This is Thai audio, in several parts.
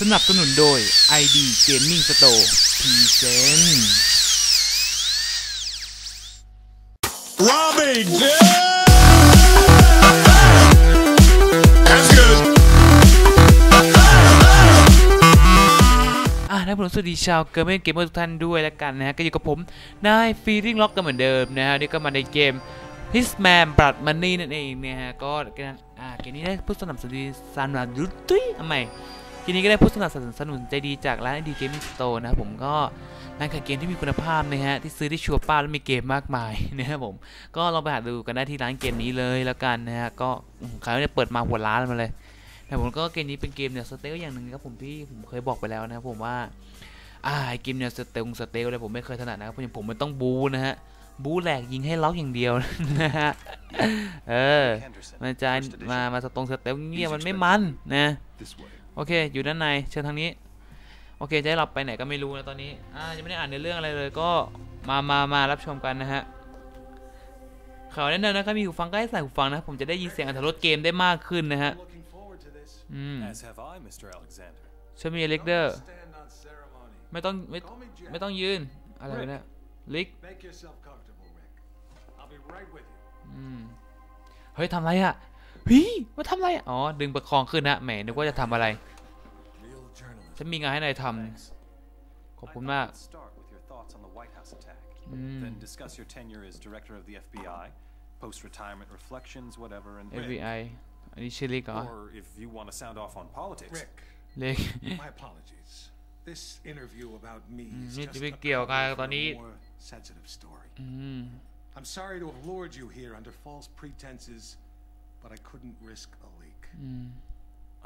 สนับสนุนโดย ID Gaming Store Present Robbie That's good. อะนะผมสวัสดีชาวเกมเมอร์เกมเมอร์ทุกท่านด้วยแล้วกันนะฮะก็อยู่กับผมนายฟีริ่งล็อกกันเหมือนเดิมนะฮะนี่ก็มาในเกม Hitman Blood Money นั่นเองนะฮะก็เกมอ่าเกมนี้ได้ผู้สนับสนุนสนับสนุนตุ้ยทำไม เกมนี้ก็ได้ผู้สนับสนุนใจดีจากร้าน ID Gaming Store นะครับผมก็ร้านขายเกมที่มีคุณภาพนะฮะที่ซื้อได้ชัวร์ป้าแล้วมีเกมมากมายนะครับผมก็ลองไปหาดูกันได้ที่ร้านเกมนี้เลยแล้วกันนะฮะก็ขายเนี่ยเปิดมาหัวร้านมาเลยแต่ผมก็เกมนี้เป็นเกมเนี่ยสเตลอย่างหนึ่งครับผมที่ผมเคยบอกไปแล้วนะครับผมว่าอ่าไอเกมเนี่ยสเตลสเตลอะไรผมไม่เคยถนัดนะครับเพราะอย่างผมมันต้องบูนะฮะบูแหลกยิงให้ล็อกอย่างเดียวนะฮะเออมันจะมามาสตรงสเตลเงียบมันไม่มันนะ โอเค อยู่ด้านใน เชิญทางนี้ โอเค จะให้เราไปไหนก็ไม่รู้นะตอนนี้ อ่า ยังไม่ได้อ่านในอเรื่องอะไรเลย ก็มามามารับชมกันนะฮะข่าวแนะนำนะครับ มีหูฟังก็ให้ใส่หูฟังนะ ผมจะได้ยินเสียงอัตรถรสเกมได้มากขึ้นนะฮะ Looking forward to this. อืม As have I, Mr. Alexander. ฉันมีเล็กเดอร์ Stand on ceremony. ไม่ต้องไม่ไม่ต้องยืน อะไรวะเนี่ยลิก Make yourself comfortable, Rick. I'll be right with you. อืม เฮ้ยทำอะไรอะ เฮ้ยมาทำอะไรอะอ๋อดึงประคองขึ้นนะแหมนึกว่าจะทำอะไร Real journalism. ฉันมีงานให้นายท Thanks. ำขอบ I คุณ thought มาก we'd start with your thoughts on the White House attack. อืม Then discuss your tenure as director of the FBI, post-retirement reflections, whatever, and Rick. FBI อันนี้ชื่อลิกเหรอ Or if you want to sound off on politics. Rick, ลิก my apologies. This interview about me is Mm, just ไม่ a เกี่ยวกับ cover ตอน for นี้ a more sensitive story. อืม I'm sorry to have lured you here under false pretenses, but I couldn't risk a leak. อืม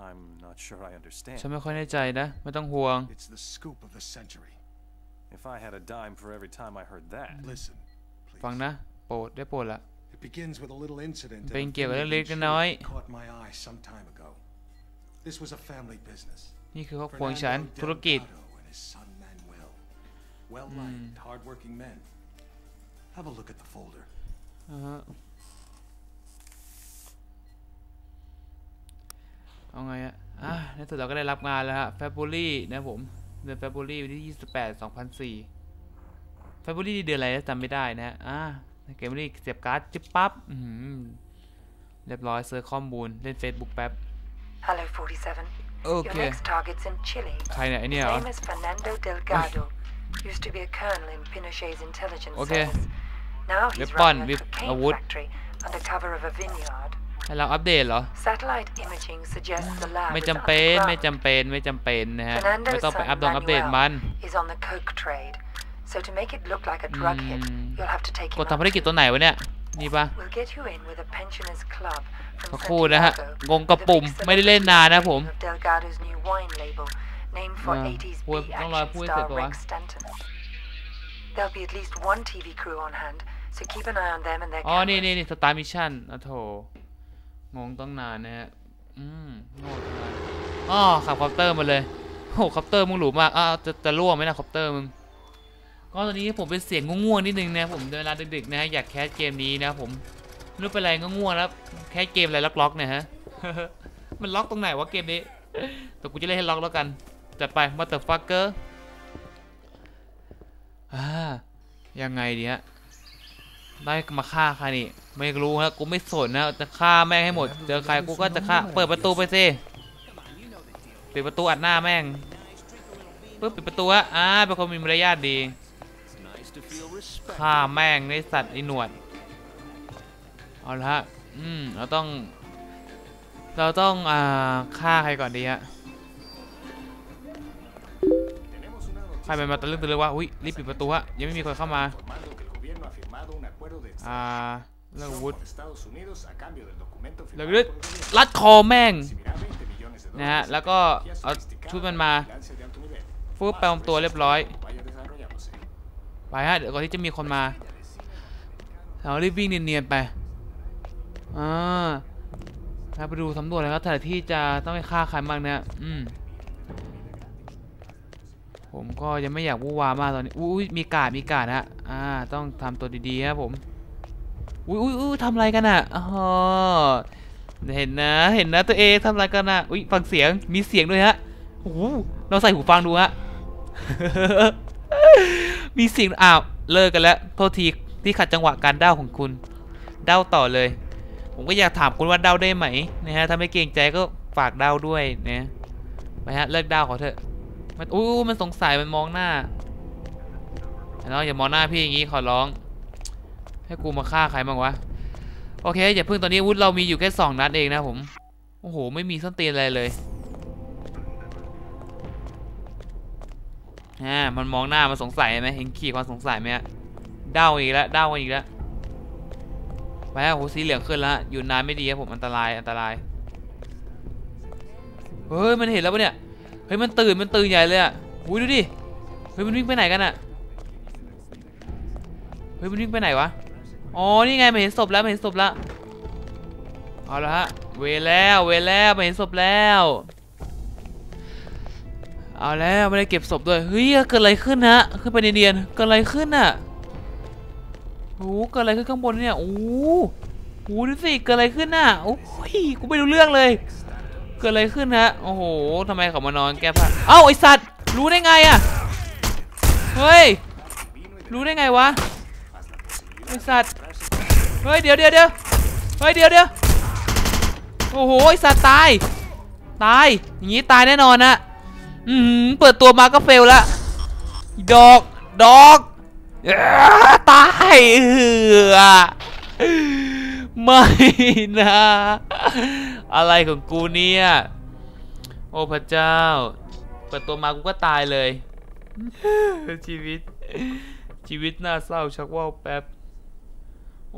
I'm not sure I understand. ฉันไม่ค่อยแน่ใจนะ ไม่ต้องห่วง It's the scoop of the century. If I had a dime for every time I heard that. Listen, ฟัง please. นะ โปรดได้โปรดละ It begins with a little incident at เป็น a เกี่ยวกับเรื่องเล็ก Finnigan น้อย shul that caught my eye some time ago. This was a family business. นี่คือครอบครัวของฉัน Fernando ธุรกิจ Delgado and his son Manuel. Well-liked, hard-working men. Have a look at the folder. อ่า เอาไงอะอะในสุดเราก็ได้รับงานแล้วฮะ February นะผม เดือน February วันที่ 28 2004 February นี่เดือนอะไรนะจำไม่ได้นะฮะ อ่าเกมนี้เสียบการ์ดจิ๊บปั๊บอือหือเรียบร้อยเซิร์ชข้อมูล เล่น Facebook แป๊บ Hello, 47. โอ Your เค next target's in Chile. ใครเนี่ยไอเนี่ย His เหรอ name is Fernando Delgado. Used to be a colonel in Pinochet's intelligence Okay. service. Now he's Weapon running a with cocaine a wood. factory under cover of a vineyard. ให้เราอัปเดตเหรอ Satellite imaging suggests the lab ไม่ is จำเป็นไม่ underground. จำเป็นไม่จำเป็นนะฮะ ไม่ Fernando's ต้องไป son อัปดงอัปเดตมัน Manuel is on the coke trade. So to make it look like a drug hit, Mm. you'll have to take ก him ดทำภารกิจ out. ตัวไหนวะเนี่ย นี่ปะ We'll get you in with a pensioners club สัก from ครู่นะฮะ Santiago งงกับปุ่ม with a big ไม่ได้เล่นนานนะผม celebration of Delgado's new wine label, named for Ah, 80s พูด B ต้องรอ action พูดให้เสร็จ star ก่อน Rex Stanton. There'll be at least one TV crew on hand, so keep an eye on them and their อ๋อนี่ cameras. นี่นี่สตาร์มิชชั่นอะโถ งงต้องนานนะฮะ อืมโง่ตั้งนานอ๋อขับคอปเตอร์มาเลย โอ้คอปเตอร์มึงหรูมากอ้าวจะจะล่วงไหมนะคอปเตอร์มึง ก็ตอนนี้ผมเป็นเสียงง่วงๆนิดนึงนะผมเวลาดึกๆนะฮะอยากแคสเกมนี้นะผมไม่รู้เป็นไรก็ง่วงแล้วแคสเกมอะไรล็อกๆเนี่ยฮะ มันล็อกตรงไหนวะเกมนี้ แต่กูจะเล่นให้ล็อกแล้วกัน จัดไปมาเตอร์ฟักเกอร์อ่ายังไงดีฮะ ได้มาฆ่าใครนี่ ไม่รู้ฮะกูไม่สนนะจะฆ่าแม่งให้หมด เจอใครกูก็จะฆ่าเปิดประตูไปสิปิดประตูอัดหน้าแม่งปึ๊บปิดประตูฮะอ่าเป็นคนมีมารยาทดีฆ่าแม่งในสัตว์ไอหนวดเอาละฮะอืมเราต้อง เราต้องอ่าฆ่าใครก่อนดีฮะใครเป็นมาตะลึงตะลึงวะอุ้ยรีบปิดประตูฮะยังไม่มีคนเข้ามา informando que el gobierno ha firmado un acuerdo de อ่า เรื่องอาวุธ con Estados Unidos a cambio del documento แล้ว firmado ก็ por el gobierno. รัดคอแม่ง Recibirá 20 millones de นะฮะ dólares แล้วก็ tecnología เอา sofisticada ชุดมันมา y vigilancia de alto nivel. ฟึบแปลงตัวเรียบร้อย Vaya desarrollándose. ไปฮะเดี๋ยวก่อนที่จะมีคนมาเรารีบวิ่งเนียนๆไปอ่าครับไปดูสำรวจเลยครับแต่ละที่จะต้องไปฆ่าใครบ้างเนี่ยอืมผมก็ยังไม่อยากวู่วามากตอนนี้อุ้ยมีกาดมีกาดฮะอ่าต้องทำตัวดีๆครับผม อุ้ยอุ้ยอุ้ยทำอะไรกันอะอ๋อเห็นนะเห็นนะตัวเองทำอะไรกันอะอุ้ยฟังเสียงมีเสียงด้วยฮะโอ้โหเราใส่หูฟังดูฮะมีเสิ่งอ้าวเลิกกันแล้วโทษทีที่ขัดจังหวะการเด้าของคุณ เด้าต่อเลย ผมก็อยากถามคุณว่าเด้าได้ไหมนะฮะถ้าไม่เกรงใจก็ฝากเด้าด้วยนะไปฮะเลิกเด้าขอเถอะมันอู้มันสงสัยมันมองหน้าแล้วอย่ามองหน้าพี่อย่างงี้ขอร้อง ให้กูมาฆ่าใครบ้างวะ โอเคอย่าเพิ่งตอนนี้วุธเรามีอยู่แค่สองนัดเองนะผม โอ้โห ไม่มีส้นตีนอะไรเลยอ่ามันมองหน้ามันสงสัยไหมเห็นขีดความสงสัยไหมฮะเด้าอีกแล้วเด้ากันอีกแล้วไปอะโหสีเหลืองขึ้นแล้วอยู่นานไม่ดีครับผมอันตรายอันตรายเฮ้ยมันเห็นแล้วปะเนี่ยเฮ้ยมันตื่นมันตื่นใหญ่เลยอะอุ้ยดูดิเฮ้ยมันวิ่งไปไหนกันอะเฮ้ยมันวิ่งไปไหนวะ อ๋อ นี่ไงมันเห็นศพแล้วมันเห็นศพแล้วเอาละฮะ เวแล้วเวแล้วมันเห็นศพแล้ว เอาแล้วไม่ได้เก็บศพด้วย เฮ้ย เกิดอะไรขึ้นฮะ ขึ้นไปในเดียน เกิดอะไรขึ้นน่ะโอ้โหเกิดอะไรขึ้นข้างบนเนี่ยโอ้โหโอ้โหดูสิ เกิดอะไรขึ้นน่ะ โอ้ย กูไม่รู้เรื่องเลย เกิดอะไรขึ้นฮะ โอ้โหทำไมเขามานอนแก้ผ้า เอ้าไอสัตว์ รู้ได้ไงอะเฮ้ย รู้ได้ไงวะ ไอสัตว์ เฮ้ยเดี๋ยวเดี๋ยวเดี๋ยวเฮ้ยเดี๋ยวเดี๋ยวโอ้โหไอสัตว์ตาย ตาย อย่างงี้ตายแน่นอนนะอือหือเปิดตัวมาก็เฟลละ ดอก ดอกอตายเออไม่นะ อะไรของกูเนี่ย โอ้พระเจ้า เปิดตัวมากูก็ตายเลย ชีวิต ชีวิตน่าเศร้าชักว่าวแป๊บ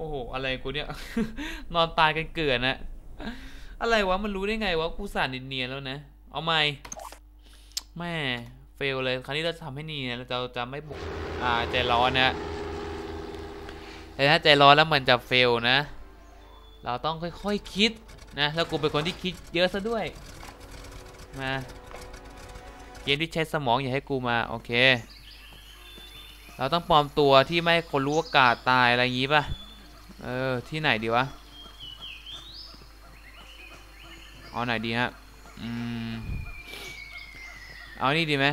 อ้โห อะไรกูเนี่ย นอนตายกันเกลือนนะ อะไรวะ มันรู้ได้ไงวะ กูสานเนียนแล้วนะ เอาไม่แม่เฟลเลย คราวนี้เราจะทำให้เนียนเราจะจะไม่บุกอ่า ใจร้อนนะ แต่ถ้าใจร้อนแล้วมันจะเฟลนะ เราต้องค่อยๆคคิดนะ แล้วกูเป็นคนที่คิดเยอะซะด้วย มา เกมที่ใช้สมองอย่าให้กูมา โอเค เราต้องปลอมตัวที่ไม่คนรู้ว่ากาดตายอะไรอย่างงี้ป่ะ เออ ที่ไหนดีวะ เอาไหนดีฮะ อืม เอานี่ดีไหม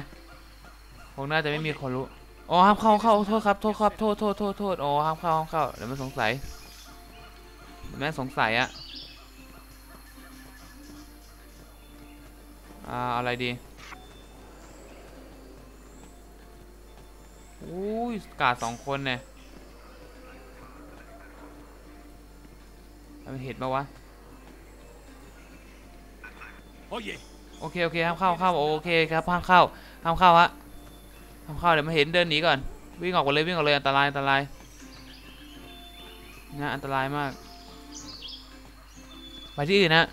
คงน่าจะไม่มีคนรู้อ๋อห้ามเข้าเข้าโทษครับโทษครับโทษโทษโทษโทษอ๋อห้ามเข้าห้ามเข้าเดี๋ยวมันสงสัยแม่สงสัยอะอ่าอะไรดีอุ้ยกาดสองคนเนี่ย มันเห็นปะวะโอเคโอเคห้ามเข้าเข้าโอเคครับห้ามเข้าห้ามเข้าฮะห้ามเข้าเดี๋ยวมาเห็นเดินหนีก่อนวิ่งออกไปเลยวิ่งออกเลยอันตรายอันตรายนะอันตรายมาก ไปที่อื่นนะ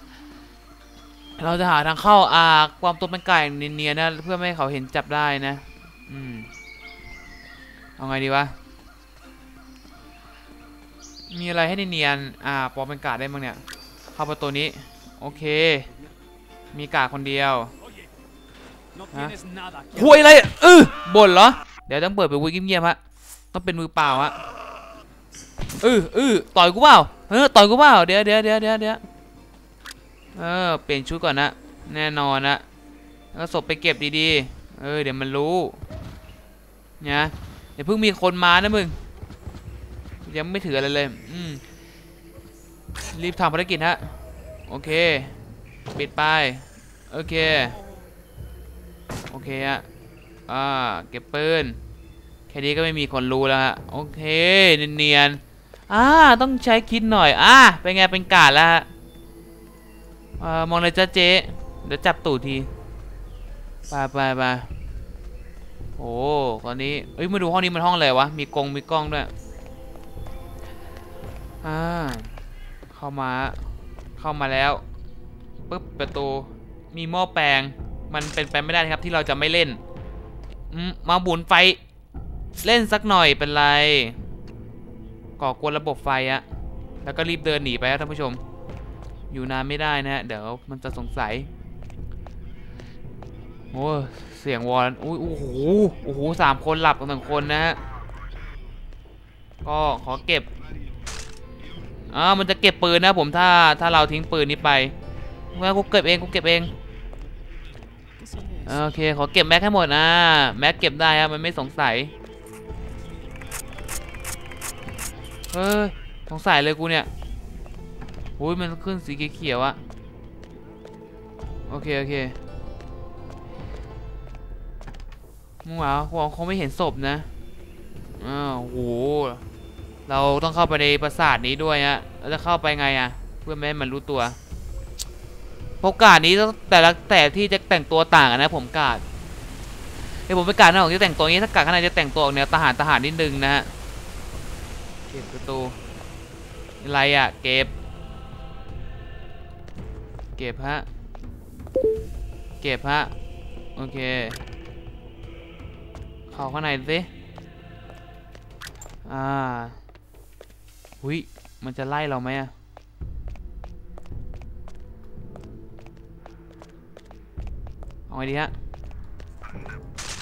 เราจะหาทางเข้าอ่าความตัวเป็นไก่เนียนๆนะเพื่อไม่ให้เขาเห็นจับได้นะ อืมเอาไงดีวะ มีอะไรให้เนียนๆอ่าปอเป็นกาดได้มั้งเนี่ย เข้าประตูนี้ โอเค มีกาดคนเดียวฮะคุยอะไรเออบ่นเหรอ เดี๋ยวต้องเปิดไปวุ้ยเงียบๆฮะ ต้องเป็นมือเปล่าฮะเออเออต่อยกูเปล่าเออต่อยกูเปล่าเดี๋ยวเดี๋ยวเดี๋ยวเดี๋ยวเดี๋ยวเออเปลี่ยนชุดก่อนนะแน่นอนนะแล้วศพไปเก็บดีๆ เออเดี๋ยวมันรู้เนี่ยเดี๋ยวเพิ่งมีคนมานะมึง ยังไม่ถืออะไรเลย อืม รีบทำภารกิจฮะ โอเค ปิดไป โอเค โอเคฮะ อ่า เก็บปืน แค่นี้ก็ไม่มีคนรู้แล้วฮะ โอเค เนียนๆอ่า ต้องใช้คิดหน่อย อ่า เป็นไง เป็นกาดแล้วฮะอ่ามองเลยจ้าเจ๊ เดี๋ยวจับตูดทีไปไปไปโอ้ตอนนี้ เอ้ย มาดูห้องนี้มันห้องอะไรวะ มีกงมีกล้องด้วย อ่าเข้ามา เข้ามาแล้วปึ๊บประตูมีหม้อแปลง มันเป็นไปไม่ได้ครับที่เราจะไม่เล่นมมาบุนไฟ เล่นสักหน่อยเป็นไร ก่อกวนระบบไฟอะแล้วก็รีบเดินหนีไปครับท่านผู้ชม อยู่นานไม่ได้นะฮะเดี๋ยวมันจะสงสัยโอ้เสียงวอลอุ้ยโอ้โหโอ้โหสามคนหลับกันหนึ่งคนนะฮะก็ขอเก็บ อ่ามันจะเก็บปืนนะผมถ้าถ้าเราทิ้งปืนนี้ไปงั้นกูเก็บเองกูเก็บเองโอเคขอเก็บแม็กให้หมดนะแม็กเก็บได้ครับมันไม่สงสัยเฮ้ยสงสัยเลยกูเนี่ยอุ้ยมันขึ้นสีเขียวอะโอเคโอเคมึงหวาหวังคงไม่เห็นศพนะอ้าวโห เราต้องเข้าไปในปราสาทนี้ด้วยฮะเราจะเข้าไปไงอะเพื่อไม่ให้มันรู้ตัวเพราะกาดนี้ต้งแต่ละแต่ที่จะแต่งตัวต่างกันนะผมกาดไอผมเป็นกาดนะผมจะแต่งตัวนี้ถ้ากาดข้างในจะแต่งตัวออกแนวทหารทหารนิดนึงนะฮะเก็บประตูอะไรอะเก็บ เก็บฮะเก็บฮะโอเคเข้าข้างในสิอ่า หุยมันจะไล่เราไหมอะเอาไงดีฮะ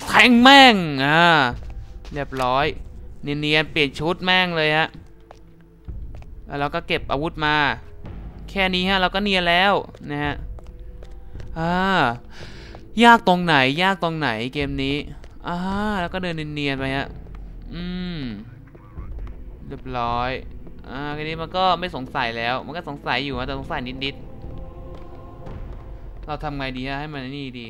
แทงแม่งอ่าเรียบร้อยเนียนๆเปลี่ยนชุดแม่งเลยฮะแล้วเราก็เก็บอาวุธมา แค่นี้ฮะเราก็เนียนแล้วนะฮะอ่ายากตรงไหนยากตรงไหนเกมนี้อ่าแล้วก็เดินเนียนๆไปฮะอืมเรียบร้อย อ่าทีนี้มันก็ไม่สงสัยแล้ว มันก็สงสัยอยู่นะแต่สงสัยนิดๆ เราทำไงดีฮะให้มันนี่ดี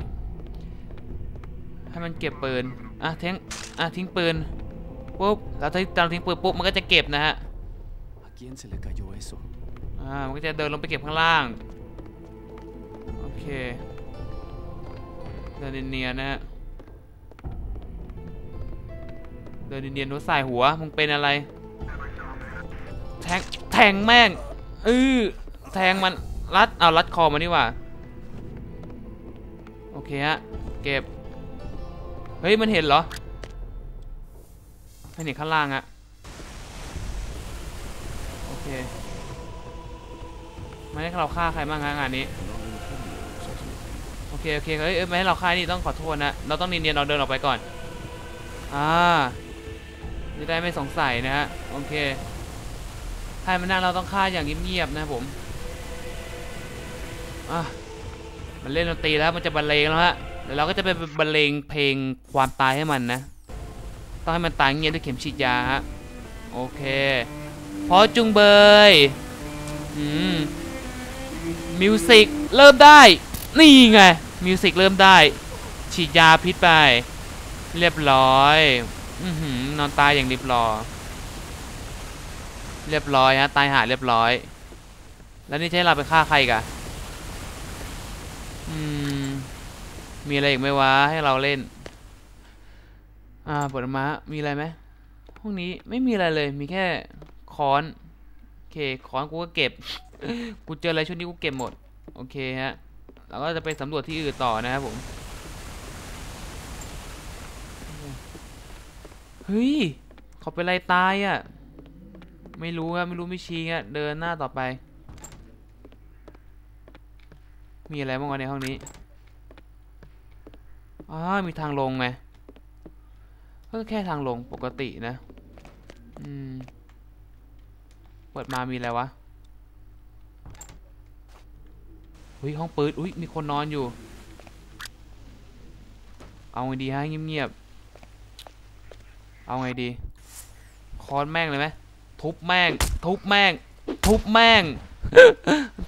ให้มันเก็บปืน อะทิ้ง อะทิ้งปืน ปุ๊บแล้วถ้าเราทิ้งปืนปุ๊บมันก็จะเก็บนะฮะ ¿A quién se le cayó eso? อ่า มันก็จะเดินลงไปเก็บข้างล่าง โอเค เดินเนียนๆนะฮะ เดินเนียนๆดูใส่หัว มึงเป็นอะไร แทงแทงแม่งเออแทงมันรัดเอารัดคอมานี่ว่าโอเคฮะเก็บเฮ้ยมันเห็นเหรอไม่เห็นข้างล่างอะโอเคไม่ให้เราฆ่าใครบ้างฮะงานนี้โอเคโอเคเฮ้ยเอ้ยไม่ให้เราฆ่านี่ต้องขอโทษนะเราต้องเนียนๆเราเดินออกไปก่อนอ่าจะได้ไม่สงสัยนะฮะโอเค ให้มันนั่งเราต้องฆ่าอย่างเงียบๆนะผมอะมันเล่นดนตรีแล้วมันจะบรรเลงแล้วฮะเดี๋ยวเราก็จะไปบรรเลงเพลงความตายให้มันนะ ต้องให้มันตายเงียบด้วยเข็มฉีดยาฮะโอเคพอจุงเบยอืมมิวสิกเริ่มได้ นี่ไงมิวสิกเริ่มได้ ฉีดยาพิษไป เรียบร้อย อืนอนตายอย่างรีบร้อ เรียบร้อยฮะตายหาเรียบร้อย แล้วนี่ให้เราไปฆ่าใครกะอืมมีอะไรอีกไหมวะให้เราเล่น อ่าบทมามีอะไรไหมห้องนี้ไม่มีอะไรเลยมีแค่ค้อนโอเคค้อนกูก็เก็บกูเจออะไรชุดนี้กูเก็บหมดโอเคฮะเราก็จะไปสำรวจที่อื่นต่อนะครับผมเฮ้ยเขาเป็นไรตายอะ ไม่รู้ครับไม่รู้ไม่ชี้อะเดินหน้าต่อไป มีอะไรบ้างวะในห้องนี้อ้ามีทางลงไงก็แค่ทางลงปกตินะ อืม เปิดมามีอะไรวะอุ้ยห้องปืนอุ้ยมีคนนอนอยู่ เอาไงดีฮะเงียบๆเอาไงดี คอนแม่งเลยไหม ทุบแม่ง ทุบแม่ง ทุบแม่ง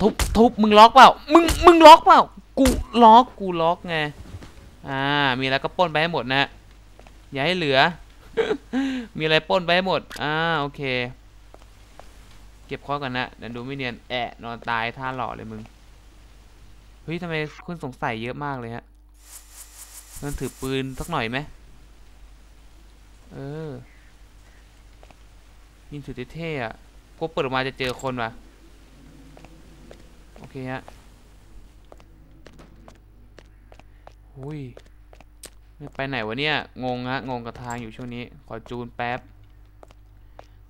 ทุบทุบมึงล็อกเปล่า มึงมึงล็อกเปล่า กูล็อกกูล็อกไง อ่า มีอะไรก็ป้นไปให้หมดนะ อย่าให้เหลือ มีอะไรป้นไปให้หมด อ่าโอเค เก็บข้อก่อนนะเดี๋ยวดูไม่เนียนแอะนอนตายท่าหล่อเลยมึง เฮ้ยทำไมคุณสงสัยเยอะมากเลยฮะมันถือปืนสักหน่อยไหมเออ ยิงสุดเท่อะพวกเปิดออกมาจะเจอคนว่ะ โอเคฮะหุยไปไหนวะเนี่ย งงฮะ งงกับทางอยู่ช่วงนี้ ขอจูนแป๊บ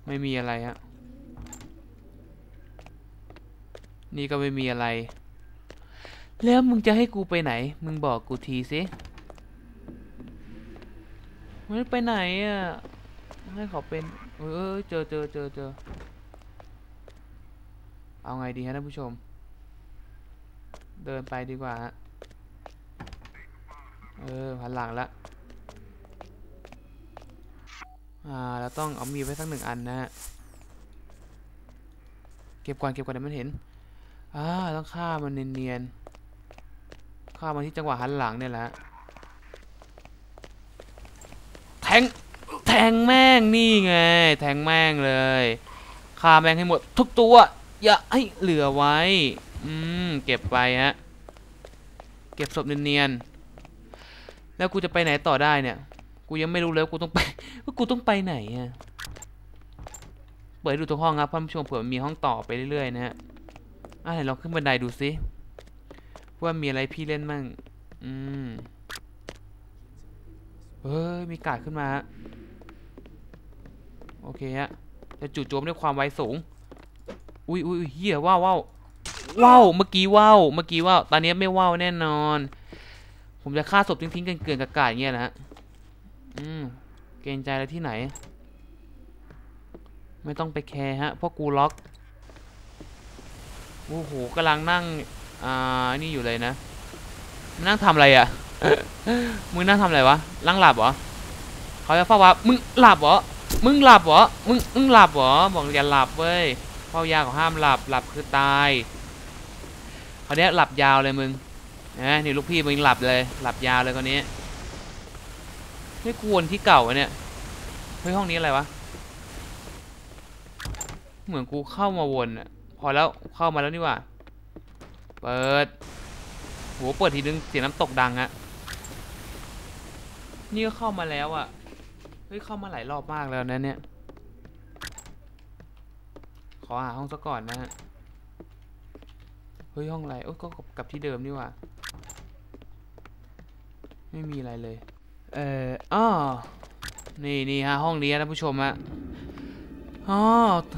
ไม่มีอะไรฮะ นี่ก็ไม่มีอะไร แล้วมึงจะให้กูไปไหน มึงบอกกูทีสิไม่ไปไหนอะ ให้เขาเป็น เออเจอเจอเจอเจอเอาไงดีฮะท่านผู้ชม เดินไปดีกว่าฮะ เออหันหลังละอ่าเราต้องเอามีดไว้สักหนึ่งอันนะฮะ เก็บก่อนเก็บก่อนเดี๋ยวมันเห็น อ่าต้องฆ่ามันเนียนๆฆ่ามันที่จังหวะหันหลังเนี่ยแหละแทง งแม่งนี่ไง แทงแม่งเลยฆ่าแม่งให้หมด ทุกตัว อย่าให้เหลือไว้ อืม เก็บไปฮะ เก็บศพเนียนๆ แล้วกูจะไปไหนต่อได้เนี่ย กูยังไม่รู้เลยกูต้องไป ว่ากูต้องไปไหนอะเปิดดูตัวห้องครับท่านผู้ชมเผื่อมีห้องต่อไปเรื่อยๆนะฮะอะไหนลองขึ้นบันไดดูสิว่ามีอะไรพี่เล่นมั่ง อืมเฮ้ย มีกาดขึ้นมาฮะ โอเคฮะจะจู่โจมด้วยความไวสูง อุ้ยอุ้ยเฮียว้าวว้าวว้าวเมื่อกี้ว้าวเมื่อกี้ว้าวตอนนี้ไม่ว้าวแน่นอน ผมจะฆ่าศพทิ้งๆเกินๆกากาอย่างเงี้ยนะฮะอืมเกรงใจอะไรที่ไหน ไม่ต้องไปแคร์ฮะเพราะกูล็อกโอ้โหกำลังนั่งอ่านี่อยู่เลยนะมึงนั่งทำอะไรอะ่ะมึงนั่งทำอะไรวะนั่งหลับเหรอเขาจะเฝ้าว่ามึงหลับเหรอ มึงหลับเหรอ มึง มึงหลับเหรอ บอกอย่าหลับเว้ยเฝ้ายาของห้ามหลับ หลับคือตายเขาวนี้หลับยาวเลยมึงนะนี่ลูกพี่มึงหลับเลย หลับยาวเลยคนนี้ ไม่กวนที่เก่าเนี่ย เฮ้ยห้องนี้อะไรวะ เหมือนกูเข้ามาวนอะพอแล้วเข้ามาแล้วนี่ว่า เปิดโหเปิดทีนึงเสียงน้ำตกดังอะนี่ก็เข้ามาแล้วอะ เฮ้ยเข้ามาหลายรอบมากแล้วนะเนี่ย ขอหาห้องซะก่อนนะฮะ เฮ้ยห้องอะไรโอ้ก็กลับที่เดิมนี่ว่า ไม่มีอะไรเลย เอ่ออ้อนี่นี่ฮะห้องนี้นะผู้ชมฮะอ๋อ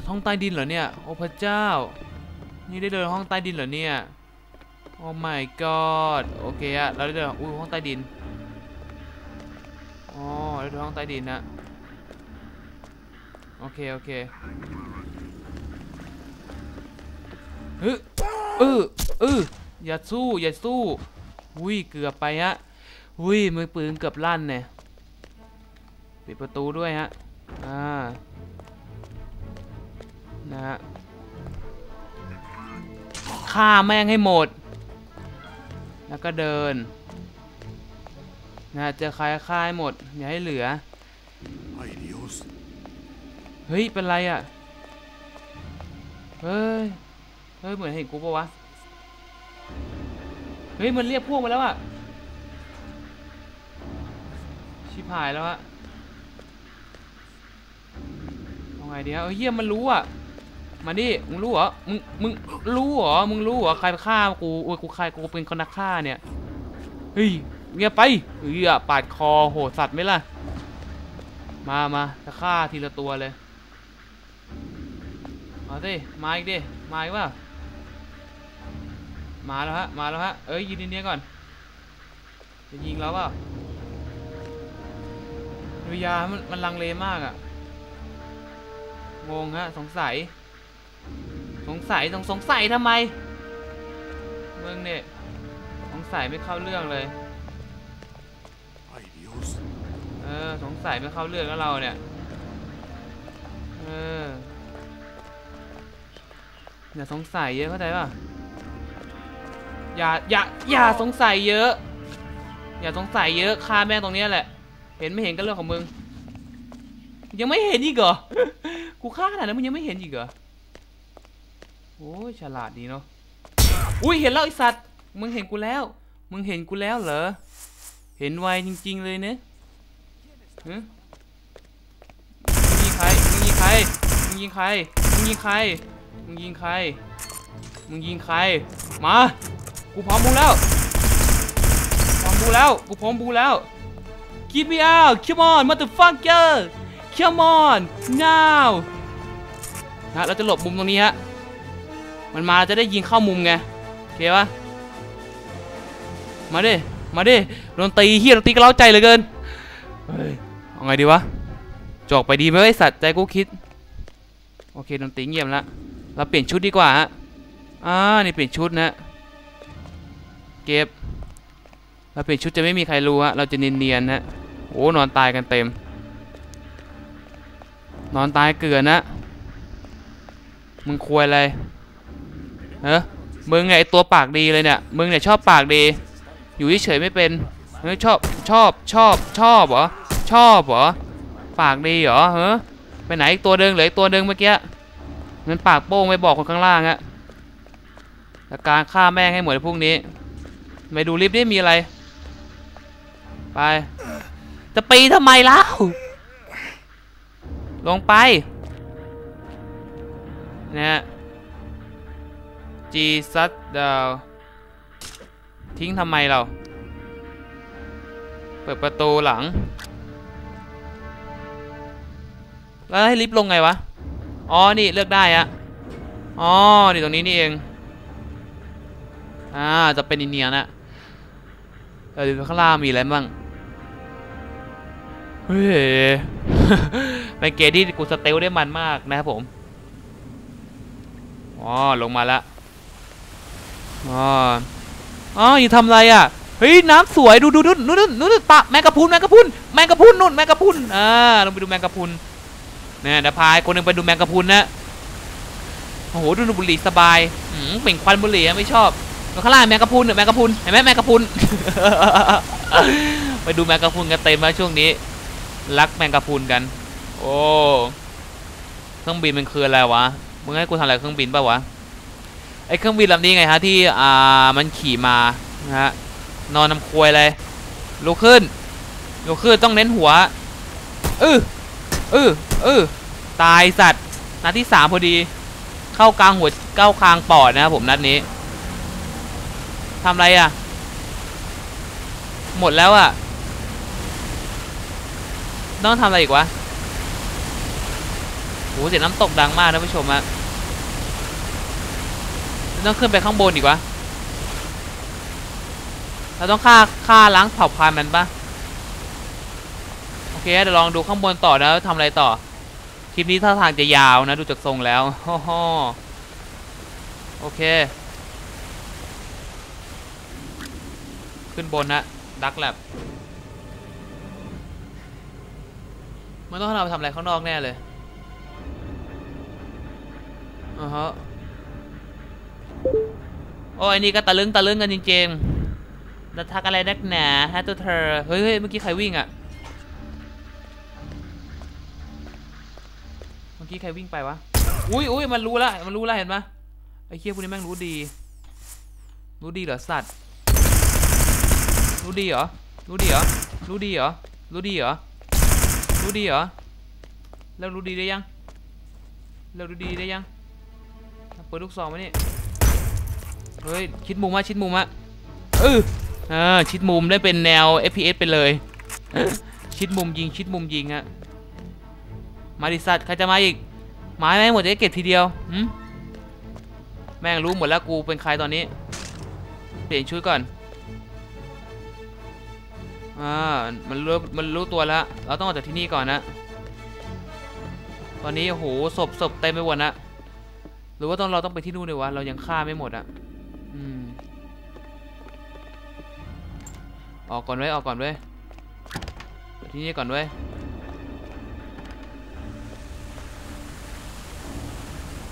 ห้องใต้ดินเหรอเนี่ย โอ้พระเจ้า นี่ได้เดินห้องใต้ดินเหรอเนี่ย โอ้ my god โอเคอะเราได้เดินอุ้ยห้องใต้ดิน ได้เดินห้องใต้ดินนะโอเค โอเคเฮ้เออเอออย่าสู้ อย่าสู้อุ้ยเกือบไปฮะอุ้ยมือปืนเกือบลั่นเนี่ยปิดประตูด้วยฮะอ่านะฮะฆ่าแม่งให้หมด แล้วก็เดิน นะเจอใครฆ่าให้หมด อย่าให้เหลือ Ay, Dios. เฮ้ย เป็นไรอะ เฮ้ย เฮ้ย เหมือนเห็นกูปะวะ เฮ้ย มันเรียกพวกมาแล้วอะ ชิบหายแล้วอะเอาไงดีฮะเฮ้ยเฮียมันรู้อะ มาดิมึงรู้เหรอ มึง มึงรู้เหรอ มึงรู้เหรอ ใครฆ่ากูโอ้ยกูใครกูเป็นคนนักฆ่าเนี่ย เฮ้ย เงียไปเฮ้ยอปาดคอโหดสัตว์ไหมล่ะ มามาจะฆ่าทีละตัวเลยมาสิมาอีกดิมาอีกว่ามาแล้วฮะมาแล้วฮะเอ้ยยืนเนี้ยก่อนจะยิงเราเปล่าดูยามันมันลังเลมากอะงงฮะสงสัย สงสัยต้องสงสัยทำไมมึงเนี่ยสงสัยไม่เข้าเรื่องเลย ออสงสัยไม่เข้าเรื่องแล้วเราเนี่ย เอออย่าสงสัยเยอะเข้าใจป่ะ อย่าอย่าอย่าสงสัยเยอะ อย่าสงสัยเยอะฆ่าแม่งตรงเนี้ยแหละ เห็นไม่เห็นก็เรื่องของมึง ยังไม่เห็นอีกเหรอ กูฆ่าขนาดนั้นมึงยังไม่เห็นอีกเหรอ โอ้ยฉลาดดีเนาะ อุ้ยเห็นแล้วไอสัตว์ มึงเห็นกูแล้ว มึงเห็นกูแล้วเหรอ เห็นไวจริง ๆ เลยเนะ ฮะมึงยิงใคร มึงยิงใคร มึงยิงใคร มึงยิงใคร มึงยิงใคร มึงยิงใคร มา กูพร้อมบูแล้วพร้อมบูแล้ว กูพร้อมบูแล้ว Keep me out come on motherfucker come on now นะเราจะหลบมุมตรงนี้ฮะ มันมาจะได้ยิงเข้ามุมไงโอเคปะมาดิ มาดิดนตีเฮียโดนตีก็เล้าใจเหลือเกิน เอาไงดีวะจอกไปดีไหมไอสัตว์ใจกูคิด โอเคดนตรีเงียบแล้วเราเปลี่ยนชุดดีกว่าฮะอ่านี่เปลี่ยนชุดนะเก็บเราเปลี่ยนชุดจะไม่มีใครรู้ฮะเราจะเนียนๆฮะโอ้นอนตายกันเต็ม นอนตายเกลือนนะ มึงควยอะไรเฮ้มึงไงตัวปากดีเลยเนี่ยมึงเนี่ยชอบปากดี อยู่เฉยไม่เป็นเฮ้ยชอบชอบชอบชอบเหรอ ชอบเหรอปากดีเหรอเฮ้ไปไหนอีกตัวเดิงเหลืออีกตัวเดิงเมื่อกี้มันปากโป้งไปบอกคนข้างล่างอะแต่การฆ่าแม่งให้หมดเลยพวกนี้ไปดูลิฟต์ดิมีอะไร ไป จะปีทำไมเล่าลงไปนะฮะจีซัดดาวทิ้งทำไมเรา เปิดประตูหลัง แล้วให้ลิฟต์ลงไงวะ อ๋อ นี่เลือกได้อะอ๋อ นี่ตรงนี้นี่เอง อ่า จะเป็นอินเนียนะเออดูข้างล่างมีอะไรบ้าง เฮ้ยเป็นเกมที่กูสเตลได้มันมากนะครับผม อ๋อ ลงมาละ อ๋อ อ๋อ อยู่ทำไรอะเฮ้ยน้ำสวยดูดูดูนู่นนู่นนู่นปะแมงกะพุนแมงกะพุนแมงกะพุนนู่นแมงกะพุนอ่าลงไปดูแมงกะพุน นี่ยเดี๋ยวพาคนหนึงไปดูแมงกะพรุนนะโอ้โหดูบุหรี่สบายอืมเปล่งควันบุหรี่ไม่ชอบข้างล่างแมงกะพรุนแมงกะพรุนเห็นไหมแมงกะพรุนไปดูแมงกะพรุนกันเต็มแล้วช่วงนี้ รักแมงกะพรุนกัน โอ้เครื่องบินมันคืออะไรวะมึงให้กูทำอะไรเครื่องบินป่าวะไอเครื่องบินลำนี้ไงฮะที่อ่ามันขี่มานะฮะนอนนำควยเลยลุกขึ้นลุกขึ้นต้องเน้นหัวเออ เออเออตายสัตว์นัดที่สามพอดี เข้ากลางหัวเข้าคางปอดนะครับผมนัดนี้ทำอะไรอะ หมดแล้วอะ ต้องทำอะไรอีกวะโหเสียงน้ำตกดังมากนะผู้ชมอะต้องขึ้นไปข้างบนอีกวะเราต้องฆ่าฆ่าล้างเผ่าพันธุ์มันปะ อเคเดี๋ยวลองดูข้างบนต่อนะว่าทำอะไรต่อ คลิปนี้ท่าทางจะยาวนะ ดูจากทรงแล้วฮ่อฮ่อโอเค ขึ้นบนนะดักแลบมันต้องเราไปทำอะไรข้างนอกแน่เลยอ่าฮะโอ้ยนี่ก็ตะลึงตะลึงกันจริงๆแล้วทักอะไรนักหนาฮะตัวเธอ เฮ้ยเมื่อกี้ใครวิ่งอะ อกี้ใครวิ่งไปวะ อุ้ยอุ้ยมันรู้ละมันรู้ละเห็นปะไอ้เคี้ยพวกนี้แม่งรู้ดี รู้ดีเหรอสัตว์ รู้ดีเหรอ รู้ดีเหรอ รู้ดีเหรอ รู้ดีเหรอ รู้ดีเหรอ แล้วรู้ดีได้ยัง แล้วรู้ดีได้ยัง เปิดลูกซองมานี่ เฮ้ย ชิดมุมมาชิดมุมมาเอออ่าชิดมุมได้เป็นแนว FPS ไปเลย ชิดมุมยิง ชิดมุมยิงฮะ มาดิสัตว์ใครจะมาอีกหมายไหมหมดจะได้เก็บทีเดียวหืมแม่งรู้หมดแล้วกูเป็นใครตอนนี้ เปลี่ยนชุดก่อนอ่ามันรู้มันรู้ตัวแล้ว เราต้องออกจากที่นี่ก่อนนะ ตอนนี้โอ้โหศพศพเต็มไปหมดนะหรือว่าต้องเราต้องไปที่นู่นเลยวะเรายังฆ่าไม่หมดอะอืมออกก่อนไว้ยออกก่อนไว้ยที่นี่ก่อนไว้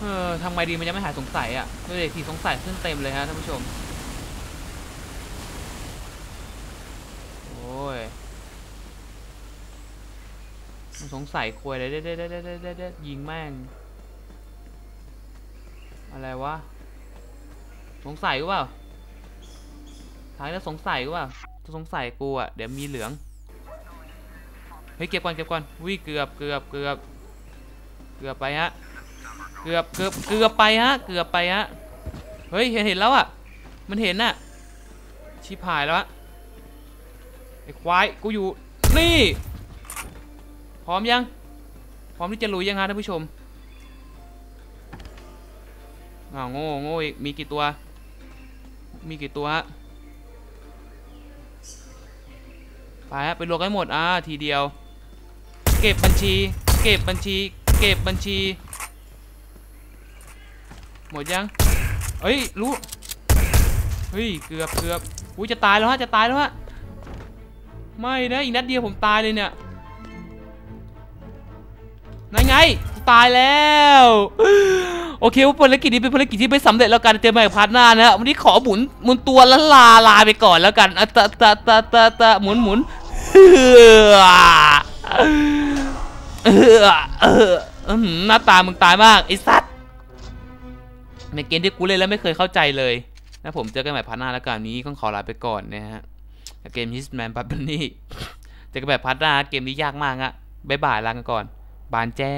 ออทำไงดีมันยังไม่หายสงสัยอะด้วยเด็กทีสงสัยขึ้นเต็มเลยฮะท่านผู้ชม โอ้ยมันสงสัยควยเลยเด็ดเด็ดเด็ดเด็ดเด็ดยิงแม่ง อะไรวะ สงสัยกูเปล่าทางนี้สงสัยกูเปล่าถ้าสงสัยกูอะเดี๋ยวมีเหลือง เฮ้ยเก็บก่อนเก็บก่อนวิ่งเกือบเกือบเกือบเกือบไปฮะ เกือบเกือบเกือบไปฮะ เกือบไปฮะ เฮ้ย เห็นเห็นแล้วอะ มันเห็นน่ะ ชิบหายแล้วอะไอ้ควาย กูอยู่ นี่ พร้อมยัง พร้อมที่จะลุยยังฮะท่านผู้ชมอ้าวโง่โง่อีก มีกี่ตัว มีกี่ตัวฮะ ไปฮะ ไปรวมกันหมด อ่า ทีเดียว เก็บบัญชี เก็บบัญชี เก็บบัญชี หมดยังเอ้ยรู้เฮ้ยเกือบเกือบอุ้ยจะตายแล้วฮะจะตายแล้วฮะไม่นะอีกนัดเดียวผมตายเลยเนี่ยนั่นไงตายแล้วโอเคว่าภารกิจนี้เป็นภารกิจที่ไม่สำเร็จแล้วกันเจอกันใหม่พาร์ทหน้านะวันนี้ขอหมุนหมุนตัวแล้วลาลาไปก่อนแล้วกันอะตะตะตะตะตะหมุนหมุนเออเออเอออื้อหือหน้าตามึงตายมากไอ้สัต ในเกมที่กูเล่นแล้วไม่เคยเข้าใจเลยนะผมเจอกันใหม่พาร์ทหน้าแล้วกันนี้ต้องขอลาไปก่อนนะฮะกับเกม Hitman b u t b u n y เจอกันแบบพาร์ทหน้าเกมนี้ยากมากอะบ๊ายบายลากันก่อน บานแจ้